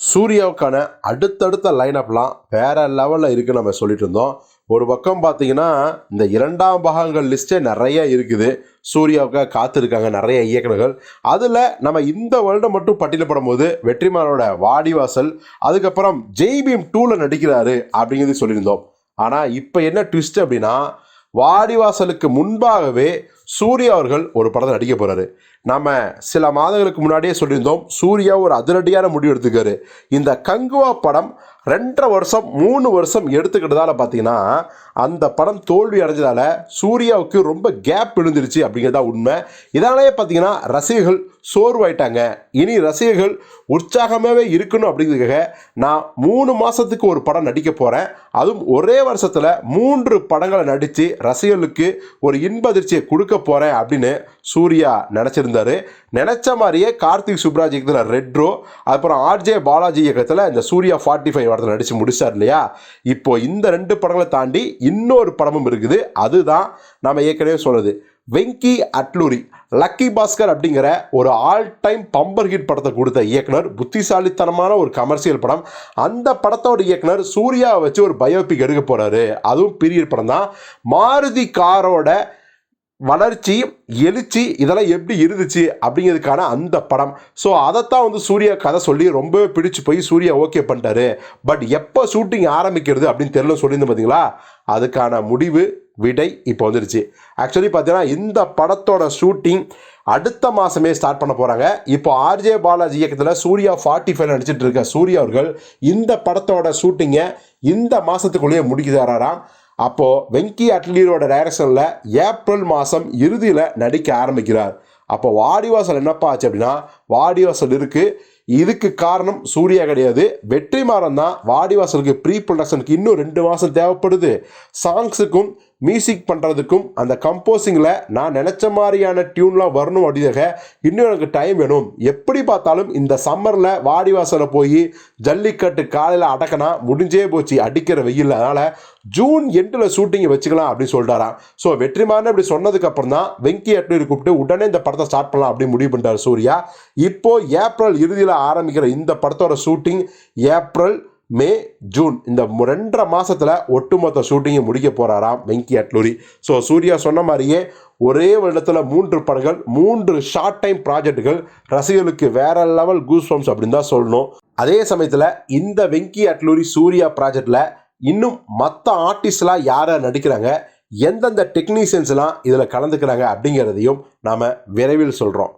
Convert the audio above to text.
சூர்யாவுக்கான அடுத்தடுத்த லைனப்லாம் வேற லெவலில் இருக்குன்னு நம்ம சொல்லிட்டு இருந்தோம். ஒரு பக்கம் பார்த்தீங்கன்னா இந்த இரண்டாம் பாகங்கள் லிஸ்ட்டே நிறைய இருக்குது. சூர்யாவுக்காக காத்திருக்காங்க நிறைய இயக்குனர்கள் அதில் நம்ம இந்த வருடம் மட்டும் பட்டியலப்படும் போது வெற்றிமாறனோட வாடிவாசல் அதுக்கப்புறம் ஜெய்பீம் டூவில் நடிக்கிறாரு அப்படிங்கிறது சொல்லியிருந்தோம். ஆனால் இப்போ என்ன ட்விஸ்ட் அப்படின்னா வாடிவாசலுக்கு முன்பாகவே சூர்யா அவர்கள் ஒரு படத்தை நடிக்க போகிறாரு நாம் சில மாதங்களுக்கு முன்னாடியே சொல்லியிருந்தோம். சூர்யா ஒரு அதிரடியான முடிவு எடுத்துக்காரு இந்த கங்குவா படம் ரெண்டரை வருஷம் மூணு வருஷம் எடுத்துக்கிட்டதால் பார்த்தீங்கன்னா அந்த படம் தோல்வி அடைஞ்சதால சூர்யாவுக்கு ரொம்ப கேப் விழுந்துருச்சு அப்படிங்கிறதா உண்மை. இதனாலேயே பார்த்தீங்கன்னா ரசிகர்கள் சோர்வாயிட்டாங்க. இனி ரசிகர்கள் உற்சாகமாகவே இருக்கணும் அப்படிங்கிறதுக்காக நான் மூணு மாதத்துக்கு ஒரு படம் நடிக்க போகிறேன் அதுவும் ஒரே வருஷத்தில் மூன்று படங்களை நடித்து ரசிகர்களுக்கு ஒரு இன்ப அதிர்ச்சியை கொடுக்க போகிறேன் அப்படின்னு சூர்யா நினச்சிருந்தார். நினச்ச மாதிரியே கார்த்திக் சுப்ராஜ் இயக்கத்தில் ரெட்ரோ அப்புறம் ஆர்ஜே பாலாஜி இயக்கத்தில் இந்த சூர்யா ஃபார்ட்டி ஃபைவ் படத்தில் நடித்து முடிச்சார் இல்லையா? இப்போ இந்த ரெண்டு படங்களை தாண்டி இன்னொரு படமும் இருக்குது. அதுதான் நம்ம ஏற்கனவே சொல்கிறது வெங்கி அட்லூரி லக்கி பாஸ்கர் அப்படிங்கிற ஒரு ஆல் டைம் பம்பர் ஹிட் படத்தை கொடுத்த இயக்குனர் புத்திசாலித்தனமான ஒரு கமர்ஷியல் படம். அந்த படத்தோட இயக்குனர் சூர்யாவை வச்சு ஒரு பயோபிக் எடுக்க போகிறாரு அதுவும் பீரியட் படம் தான். மாருதி காரோட வளர்ச்சி எழுச்சி இதெல்லாம் எப்படி இருந்துச்சு அப்படிங்கிறதுக்கான அந்த படம். ஸோ அதைத்தான் வந்து சூர்யா கதை சொல்லி ரொம்பவே பிடிச்சு போய் சூர்யா ஓகே பண்ணிட்டாரு. பட் எப்போ ஷூட்டிங் ஆரம்பிக்கிறது அப்படின்னு தெரியல சொல்லியிருந்தேன் பார்த்தீங்களா அதுக்கான முடிவு விடை இப்போ வந்துருச்சு. ஆக்சுவலி பார்த்தீங்கன்னா இந்த படத்தோட ஷூட்டிங் அடுத்த மாதமே ஸ்டார்ட் பண்ண போகிறாங்க இப்போ ஆர்ஜே பாலாஜி இயக்கத்தில் சூர்யா ஃபார்ட்டி ஃபைவ் நடிச்சிட்டு இருக்க சூர்யா அவர்கள் இந்த படத்தோட ஷூட்டிங்கை இந்த மாதத்துக்குள்ளேயே முடிக்கிறாராம். அப்போது வெங்கி அட்லீரோட டைரக்ஷனில் ஏப்ரல் மாதம் இறுதியில் நடிக்க ஆரம்பிக்கிறார். அப்போ வாடிவாசல் என்னப்பா ஆச்சு அப்படின்னா வாடிவாசல் இருக்குது இதுக்கு காரணம் சூர்யா கிடையாது. வெற்றி மாறம் தான் வாடிவாசலுக்கு ப்ரீ ப்ரொடக்ஷனுக்கு இன்னும் ரெண்டு மாதம் தேவைப்படுது. சாங்ஸுக்கும் மியூசிக் பண்ணுறதுக்கும் அந்த கம்போசிங்கில் நான் நினச்ச மாதிரியான டியூன்லாம் வரணும் அப்படிதாக இன்னும் எனக்கு டைம் வேணும். எப்படி பார்த்தாலும் இந்த சம்மரில் வாடிவாசலில் போய் ஜல்லிக்கட்டு காலையில் அடக்கினா முடிஞ்சே போச்சு அடிக்கிற வெயில் அதனால் ஜூன் எண்டில் ஷூட்டிங்கை வச்சுக்கலாம் அப்படின்னு சொல்லிட்டாராம். ஸோ வெற்றிமாறன் இப்படி சொன்னதுக்கப்புறம் தான் வெங்கி அட்லூரி கூப்பிட்டு உடனே இந்த படத்தை ஸ்டார்ட் பண்ணலாம் அப்படின்னு முடிவு பண்ணிட்டார் சூர்யா. இப்போது ஏப்ரல் இறுதியில் ஆரம்பிக்கிற இந்த படத்தோட ஷூட்டிங் ஏப்ரல் மே ஜூன் இந்த ரெண்டரை மாதத்தில் ஒட்டுமொத்த ஷூட்டிங்கை முடிக்க போகிறாராம் வெங்கி அட்லூரி. ஸோ சூர்யா சொன்ன மாதிரியே ஒரே வருடத்தில் மூன்று படங்கள் மூன்று ஷார்ட் டைம் ப்ராஜெக்ட்டுகள் ரசிகர்களுக்கு வேற லெவல் கூஸ் பம்ப்ஸ் அப்படின்னு தான் சொல்லணும். அதே சமயத்தில் இந்த வெங்கி அட்லூரி சூர்யா ப்ராஜெக்டில் இன்னும் மற்ற ஆர்டிஸ்ட்லாம் யாரை நடிக்கிறாங்க எந்தெந்த டெக்னீஷியன்ஸ்லாம் இதில் கலந்துக்கிறாங்க அப்படிங்கிறதையும் நாம் விரைவில் சொல்கிறோம்